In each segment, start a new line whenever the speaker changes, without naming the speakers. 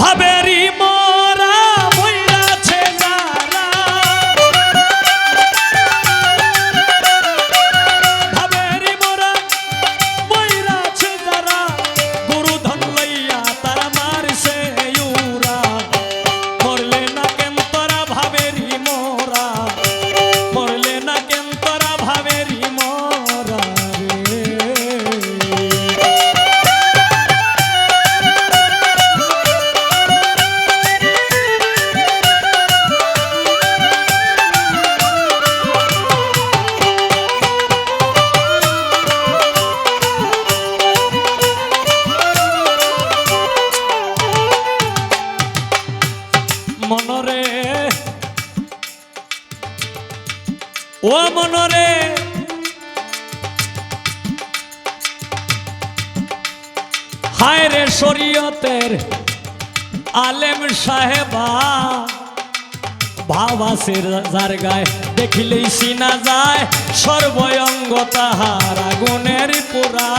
ভাবেরি মরা ও মনরে। হায় রে শরীয়তের আলেম সাহেবা ভাব আছে যার গায়ে দেখিলেই চিনা যায়, সর্বয়ঙ্গ তাহার আগুনের পুরা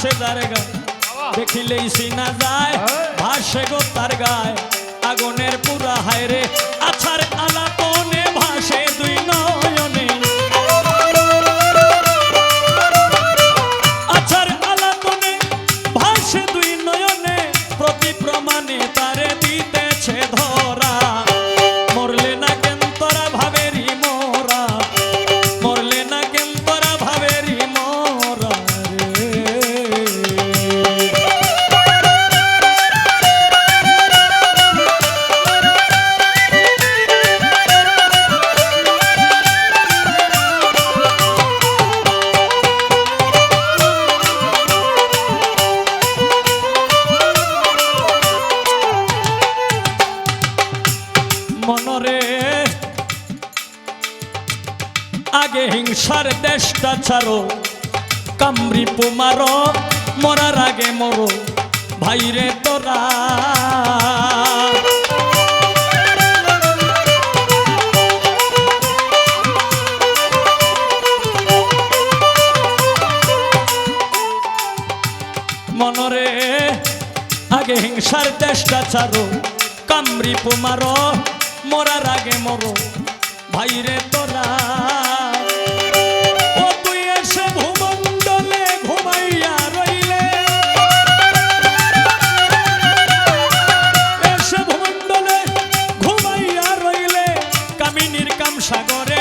আছে যার গায়ে। দেখিলেই সিনা যায়, ভাসে গো তার গায়। আগুনের পুরা হায় রে আছার আলাপনে হিংসার দেশটা ছাড়ো, কামরি পুমারো, মরার আগে মরো। ভাইরে তোরা। মনরে আগে হিংসার দেশটা ছাড়ো, কামরি পুমারো, মরার আগে মরো। ভাইরে তোরা। কামিনীর নির্কাম সাগরে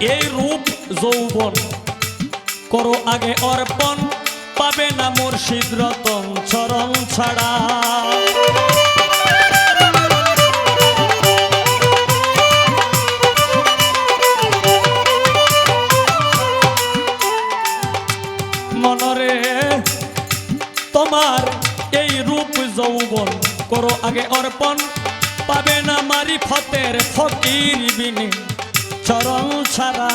এই রূপ যৌবন করো আগে অর্পণ, পাবে না মুর্শিদ রতন চরণ ছাড়া। মনরে, তোমার এই রূপ যৌবন করো আগে অর্পণ, পাবে না মারি ফতের ফকির বিনে। চরণ ছাড়া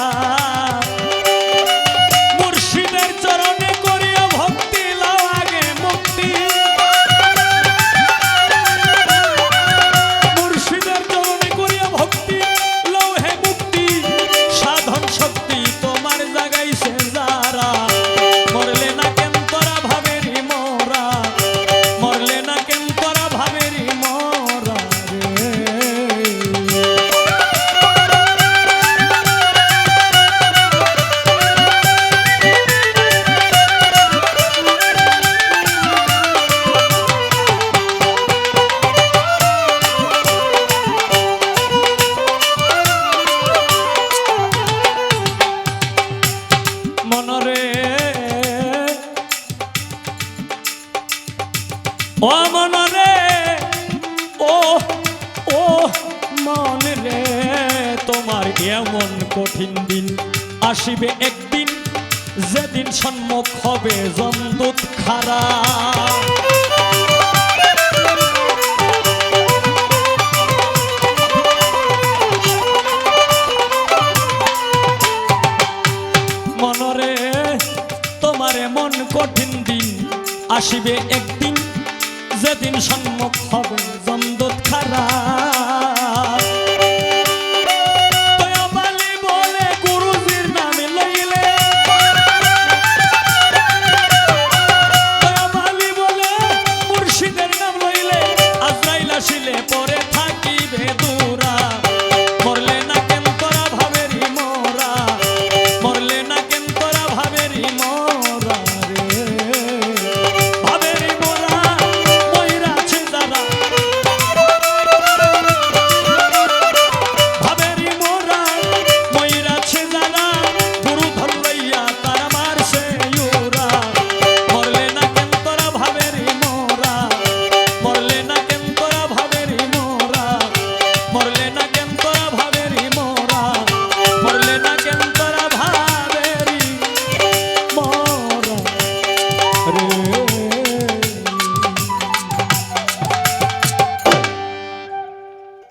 ও মনরে ও ও মন রে তোমার কঠিন দিন আসিবে একদিন, যেদিন সম্মুখ হবে জমদূত খারা। মনরে, তোমার এমন কঠিন দিন আসিবে একদিন সম্মুখ হবে জমদূত খারা